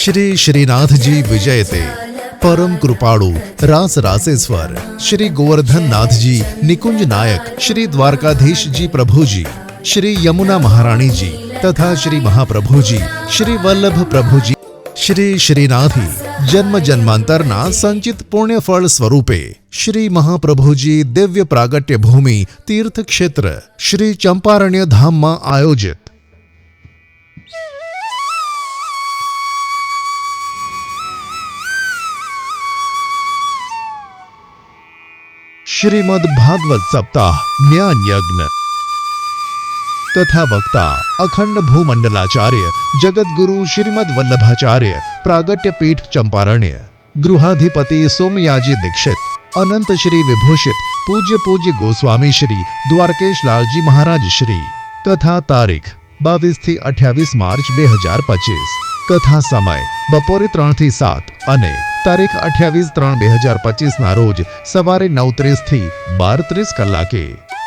શ્રી શ્રીનાથજી વિજયતે પરમ કૃપાળુ રાસ રાસેશ્વર શ્રી ગોવર્ધનનાથજી નિકુંજ નાયક શ્રી દ્વારકાધીશજી પ્રભુજી શ્રી યમુના મહારાણીજી તથા શ્રી મહાપ્રભુજી શ્રી વલ્લભ પ્રભુજી શ્રી શ્રીનાથી જન્મ જન્માંતરના સંચિત પુણ્યફળ સ્વરૂપે શ્રી મહાપ્રભુજી દિવ્ય પ્રાગટ્ય ભૂમિ તીર્થ ક્ષેત્ર શ્રી ચંપારણ્ય ધામમાં આયોજિત શ્રીમદ ભાગવત સપ્તાહ જ્ઞાન યજ્ઞ તથા વક્તા અખંડ ભૂમંડલાચાર્ય જગદગુરુ શ્રીમદ વલ્લભાચાર્ય પ્રાગટ્ય પીઠ ચંપારણ્ય ગૃહાધિપતિ સોમયાજી દીક્ષિત અનંત શ્રી વિભૂષિત પૂજ્ય પૂજ્ય ગોસ્વામી શ્રી દ્વારકેશ લાલજી મહારાજ શ્રી તથા તારીખ બાવીસ થી અઠ્યાવીસ માર્ચ બે હજાર પચીસ કથા સમય બપોરે ત્રણ થી સાત અને તારીખ અઠ્યાવીસ ત્રણ બે હજાર પચીસ ના રોજ સવારે નવ ત્રીસ થી બાર ત્રીસ કલાકે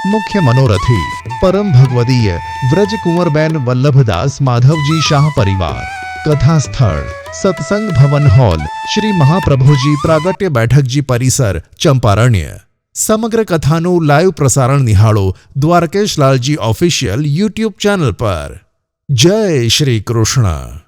મુખ્ય મનોરથી પરમ ભગવદીય વ્રજ કુંવરબેન વલ્લભદાસ માધવજી શાહ પરિવાર કથા સ્થળ સત્સંગ ભવન હોલ શ્રી મહાપ્રભુજી પ્રાગટ્ય બેઠકજી પરિસર ચંપારણ્ય સમગ્ર કથાનું લાઈવ પ્રસારણ નિહાળો Dwarkesh Lalji official YouTube channel પર જય શ્રી કૃષ્ણ